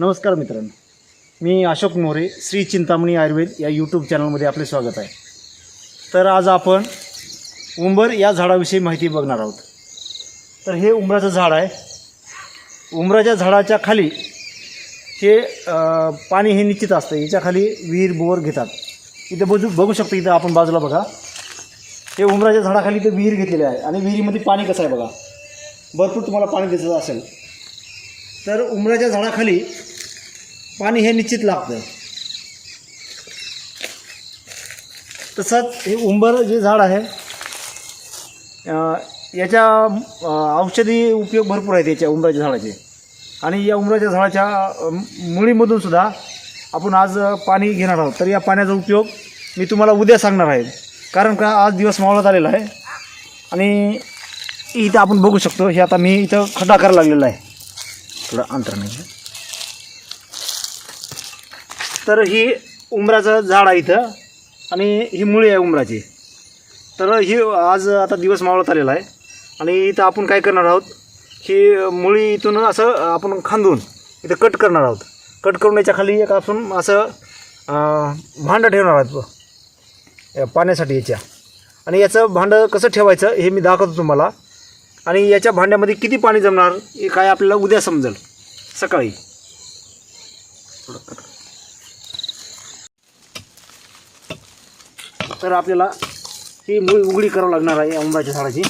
नमस्कार मित्रांनो. मी अशोक मोरे श्री चिंतामणी आयुर्वेद या यूट्यूब चॅनलमध्ये आपले स्वागत आहे. तर आज आपण उंबर या झाडाविषयी माहिती बघणार आहोत. तर हे उंबराचं झाड आहे. उंबराच्या झाडाच्या खाली हे पाणी हे निश्चित असतं. याच्या खाली विहीर बोर घेतात. इथं बजू बघू शकतो इथं आपण बाजूला बघा. हे उंबराच्या झाडाखाली इथं विहीर घेतलेले आहे आणि विहिरीमध्ये पाणी कसं आहे बघा. भरपूर तुम्हाला पाणी दिसत असेल. तर उमराच्या झाडाखाली पाणी हे निश्चित लागतं तसंच हे उंबर जे झाड आहे याच्या औषधी उपयोग भरपूर आहेत याच्या उंबराच्या झाडाचे. आणि या उंबराच्या झाडाच्या मुळीमधून सुद्धा आपण आज पाणी घेणार आहोत. तर या पाण्याचा उपयोग मी तुम्हाला उद्या सांगणार आहे. कारण का आज दिवस मावळत आलेला आहे. आणि इथं आपण बघू शकतो हे आता मी इथं खड्डा करायला लागलेला आहे. थोडं अंतर नाही तर ही उमराचं झाड आहे इथं आणि ही मुळी आहे उमराची. तर ही आज आता दिवस मावळत आलेला आहे. आणि इथं आपण काय करणार आहोत ही मुळी इथून असं आपण खांदून इथं कट करणार आहोत. कट करून याच्या खाली एक आपण असं भांडं ठेवणार आहोत या पाण्यासाठी याच्या. आणि याचं भांडं कसं ठेवायचं हे मी दाखवतो तुम्हाला. आणि याच्या भांड्यामध्ये किती पाणी जमणार? हे काय आपल्याला उद्या समजेल. सकाळी. तर आपल्याला ही मुळी उघडी करावं लागणार आहे या झाडाची.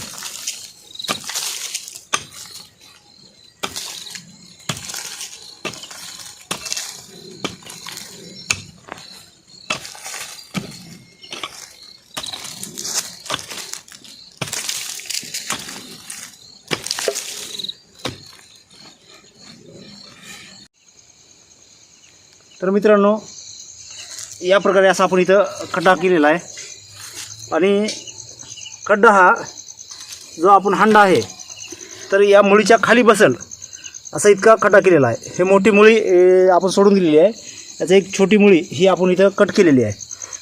तर मित्रांनो या प्रकारे असा आपण इथं खड्डा केलेला आहे. आणि खड्डा हा जो आपण हांडा आहे तर या मुळीच्या खाली बसल असा इतका खड्डा केलेला आहे. हे मोठी मुळी आपण सोडून दिलेली आहे. याचं एक छोटी मुळी ही आपण इथं कट केलेली आहे.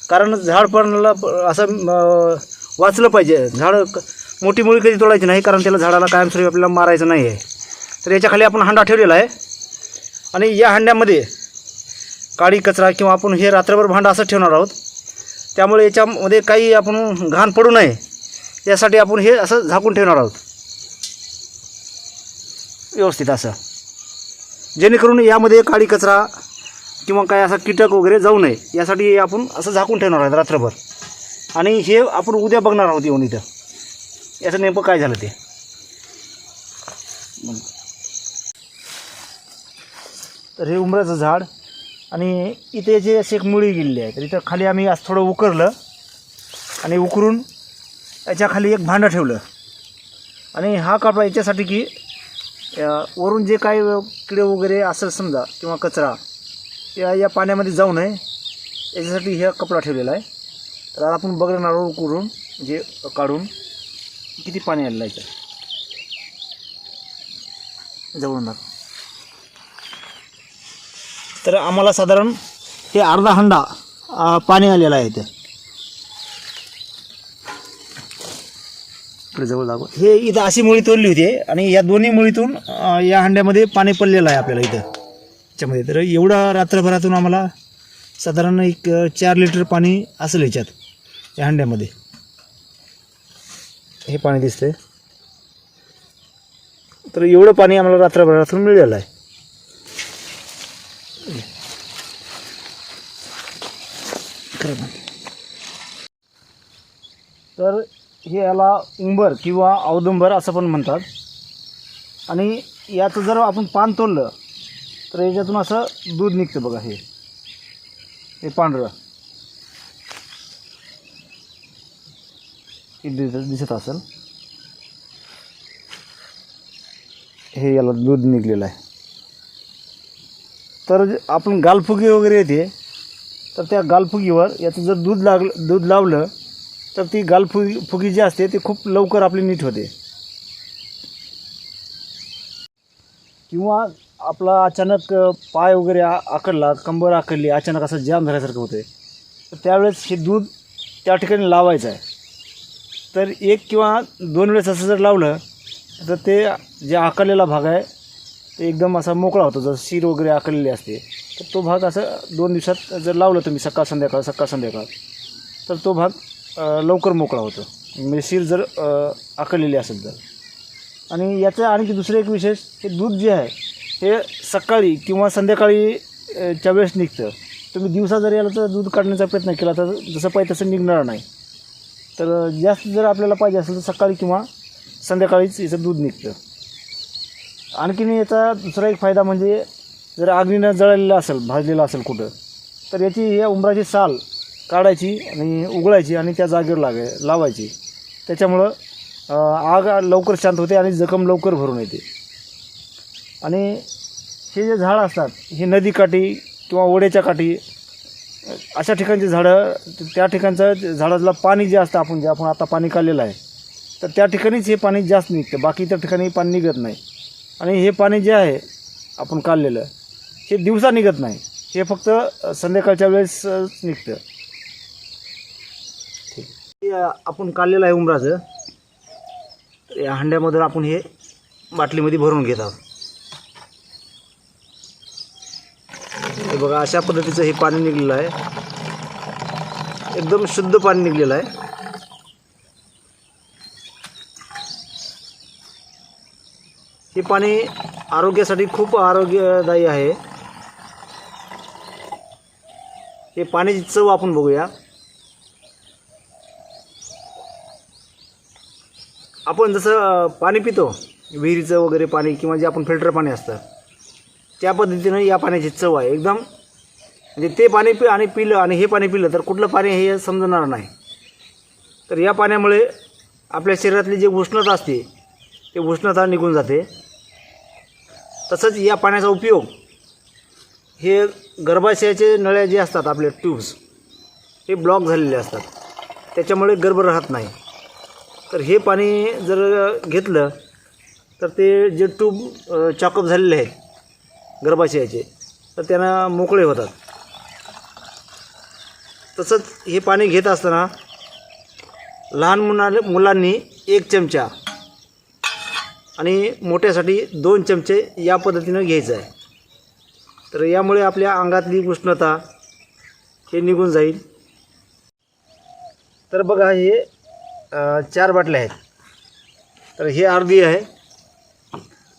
कारण झाड पण असं वाचलं पाहिजे. झाड क- मोठी मुळी कधी तोडायची नाही कारण त्याला झाडाला कायमस्वरूपी आपल्याला मारायचं नाही आहे तर याच्या खाली आपण हांडा ठेवलेला आहे. आणि या हांड्यामध्ये काळी कचरा किंवा आपण हे रात्रभर भांडं असं ठेवणार आहोत. त्यामुळे याच्यामध्ये काही आपण घाण पडू नये. यासाठी आपण हे असं झाकून ठेवणार आहोत. व्यवस्थित असं. जेणेकरून यामध्ये काळी कचरा किंवा काय असा कीटक वगैरे जाऊ नये. यासाठी आपण असं झाकून ठेवणार आहोत रात्रभर. आणि हे आपण उद्या बघणार आहोत येऊन इथं. याचं नेमकं काय झालं ते? तर हे उमराचं झाड. आणि इथे जे अशी एक मुळी गेलेली आहे तर इथं खाली आम्ही असं थोडं उकरलं आणि उकरून याच्याखाली एक भांडं ठेवलं. आणि हा कपडा याच्यासाठी की वरून जे काही किडे वगैरे असेल समजा किंवा कचरा या या पाण्यामध्ये जाऊ नये याच्यासाठी हा कपडा ठेवलेला आहे. तर आता आपण बघणार उकरून म्हणजे काढून किती पाणी आलेलं आहे जवळून दाखव तर आम्हाला साधारण हे अर्धा हंडा पाणी आलेलं आहे इथे. जवळ दाखव. हे इथं अशी मुळी तोडली होती आणि या दोन्ही मुळीतून या हंड्यामध्ये पाणी पडलेलं आहे आपल्याला इथं. याच्यामध्ये. तर एवढा रात्रभरातून आम्हाला साधारण एक चार लिटर पाणी असेल याच्यात या हंड्यामध्ये. हे पाणी दिसतंय. तर एवढं पाणी आम्हाला रात्रभरातून मिळालं आहे. खरं तर हे याला उंबर किंवा औदुंबर असं पण म्हणतात. आणि याचं जर आपण पान तोडलं तर याच्यातून असं दूध निघतं बघा हे. हे पांढरं. हे दिसत दिसत असेल. हे याला दूध निघलेलं आहे. तर आपण गालफुगी वगैरे येते तर त्या गालफुगीवर याचं जर दूध लागलं दूध लावलं तर ती गालफुगी फुगी जी असते ती खूप लवकर आपली नीट होते. किंवा आपला अचानक पाय वगैरे आकडला कंबर आकडली अचानक असं जाम झाल्यासारखं होते तर त्यावेळेस हे दूध त्या ठिकाणी लावायचं आहे. तर एक किंवा दोन वेळेस असं जर लावलं तर ते जे आकडलेला भाग आहे ते एकदम असा मोकळा होतो जर शीर वगैरे आकडलेली असते. तर तो भाग असं दोन दिवसात जर लावलं तुम्ही सकाळ संध्याकाळ सकाळ संध्याकाळ तर तो भाग लवकर मोकळा होतो. म्हणजे शीर जर अ, असेल तर. आणि याचं आणखी दुसरं एक विशेष हे दूध जे आहे हे सकाळी किंवा संध्याकाळी च्या वेळेस निघतं. तुम्ही दिवसा जर याला तर दूध काढण्याचा प्रयत्न केला तर जसं पाहिजे तसं निघणार नाही. तर जास्त जर आपल्याला पाहिजे असेल तर सकाळी किंवा संध्याकाळीच याचं दूध निघतं. आणखीन याचा दुसरा एक फायदा म्हणजे जर अग्नीनं जळलेलं असेल भाजलेलं असेल कुठं तर याची या उंबराची साल काढायची आणि उघडायची आणि त्या जागेवर लागाय लावायची. त्याच्यामुळं आग लवकर शांत होते आणि जखम लवकर भरून येते. आणि हे जे झाडं असतात हे नदीकाठी किंवा ओढ्याच्या काठी अशा ठिकाणची झाडं त्या ठिकाणचं झाडाला पाणी जे असतं आपण जे आपण आता पाणी काढलेलं आहे तर त्या ठिकाणीच हे पाणी जास्त निघतं. बाकी इतर ठिकाणी पाणी निघत नाही. आणि हे पाणी जे आहे आपण काढलेलं हे दिवसा निघत नाही. हे फक्त संध्याकाळच्या वेळेस निघतं. हे, आपण काढलेलं आहे उमराचं या हंड्यामधून आपण हे बाटलीमध्ये भरून घेत आहोत. हे बघा अशा पद्धतीचं हे पाणी निघलेलं आहे. एकदम शुद्ध पाणी निघलेलं आहे. हे पाणी आरोग्यासाठी खूप आरोग्यदायी आहे. हे पाण्याची चव आपण बघूया. आपण जसं पाणी पितो विहिरीचं वगैरे पाणी किंवा जे आपण फिल्टर पाणी असतं त्या पद्धतीनं या पाण्याची चव आहे. एकदम म्हणजे ते पाणी पि आणि पिलं आणि हे पाणी पिलं तर कुठलं पाणी हे समजणार नाही. तर या पाण्यामुळे आपल्या शरीरातली जी उष्णता असते ते उष्णता निघून जाते. तसंच या पाण्याचा उपयोग हे गर्भाशयाचे नळ्या जे असतात आपले ट्यूब्स हे ब्लॉक झालेले असतात. त्याच्यामुळे गर्भ राहत नाही. तर हे पाणी जर घेतलं तर ते जे ट्यूब चॉकअप झालेले आहेत गर्भाशयाचे तर त्यांना मोकळे होतात. तसंच हे पाणी घेत असताना लहान मुला मुलांनी एक चमचा आणि मोठ्यासाठी दोन चमचे या पद्धतीनं घ्यायचं आहे. तर यामुळे आपल्या अंगातली उष्णता हे निघून जाईल. तर बघा हे चार बाटल्या आहेत. तर हे अर्धी आहे.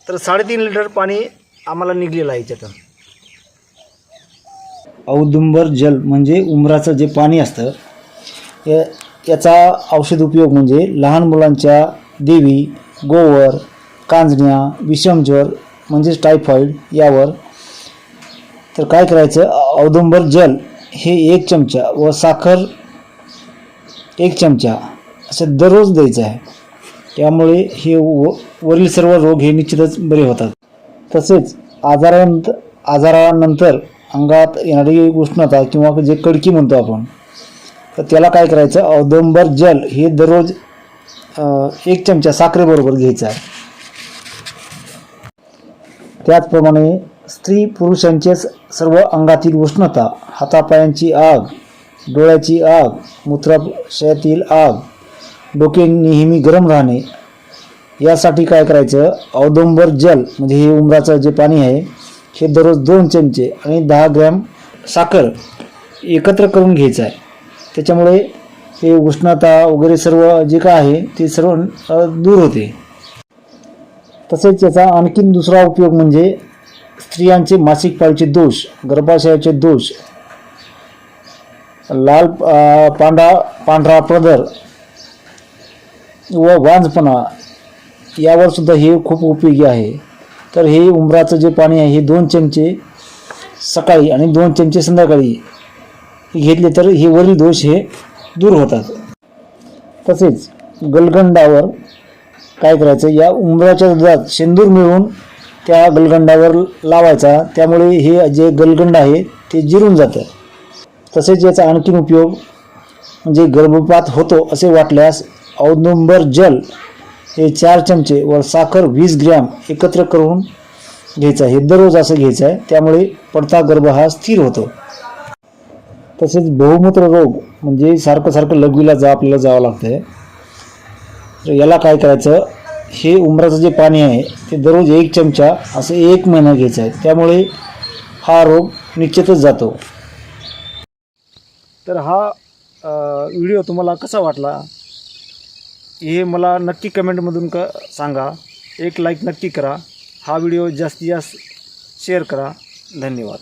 तर साडेतीन लिटर पाणी आम्हाला निघलेलं आहे याच्यातून. औदुंबर जल म्हणजे उमराचं जे पाणी असतं या याचा औषध उपयोग म्हणजे लहान मुलांच्या देवी गोवर कांजण्या विषमज्वर म्हणजेच टायफॉईड यावर तर काय करायचं? औदुंबर जल हे एक चमचा व साखर एक चमचा असं दररोज द्यायचं आहे. त्यामुळे हे व वरील सर्व रोग हे निश्चितच बरे होतात. तसेच आजारानंतर आजारानंतर अंगात येणारी उष्णता किंवा जे कडकी म्हणतो आपण तर त्याला काय करायचं? औदंबर जल हे दररोज एक चमचा साखरेबरोबर घ्यायचं आहे. त्याचप्रमाणे स्त्री पुरुषांचेच स- सर्व अंगातील उष्णता हातापायांची आग डोळ्याची आग मूत्राशयातील आग डोके नेहमी गरम राहणे. यासाठी काय करायचं? औदंबर जल म्हणजे हे उमराचं जे पाणी आहे हे दररोज दोन चमचे आणि दहा ग्रॅम साखर एकत्र करून घ्यायचं आहे. त्याच्यामुळे हे उष्णता वगैरे सर्व जे काय आहे ते सर्व दूर होते. तसेच याचा आणखीन दुसरा उपयोग म्हणजे स्त्रियांचे मासिक पाळीचे दोष गर्भाशयाचे दोष. लाल पांढरा पांढरा प्रदर व वांजपणा यावर सुद्धा हे खूप उपयोगी आहे. तर हे उंबराचं जे पाणी आहे हे दोन चमचे सकाळी आणि दोन चमचे संध्याकाळी घेतले तर हे वरील दोष हे दूर होतात. तसेच गलगंडावर काय करायचं? या उंबराच्या दुधात शेंदूर मिळवून त्या गलगंडावर लावायचा. त्यामुळे हे जे गलगंड आहे ते जिरून जातं. तसेच याचा आणखीन उपयोग म्हणजे गर्भपात होतो असे वाटल्यास औदुंबर जल हे चार चमचे व साखर वीस ग्रॅम एकत्र करून घ्यायचं आहे. हे दररोज असं घ्यायचं आहे. त्यामुळे पडता गर्भ हा स्थिर होतो. तसेच बहुमूत्र रोग म्हणजे सारखं सारखं लघवीला जा आपल्याला जावं लागतं तर याला काय करायचं? हे उमराचं जे पाणी आहे ते दररोज एक चमचा असं एक महिना घ्यायचं आहे. त्यामुळे हा रोग निश्चितच जातो. तर हा व्हिडिओ तुम्हाला कसा वाटला? हे मला नक्की कमेंटमधून क सांगा. एक लाईक नक्की करा. हा व्हिडिओ जास्तीत जास्त शेअर करा. धन्यवाद.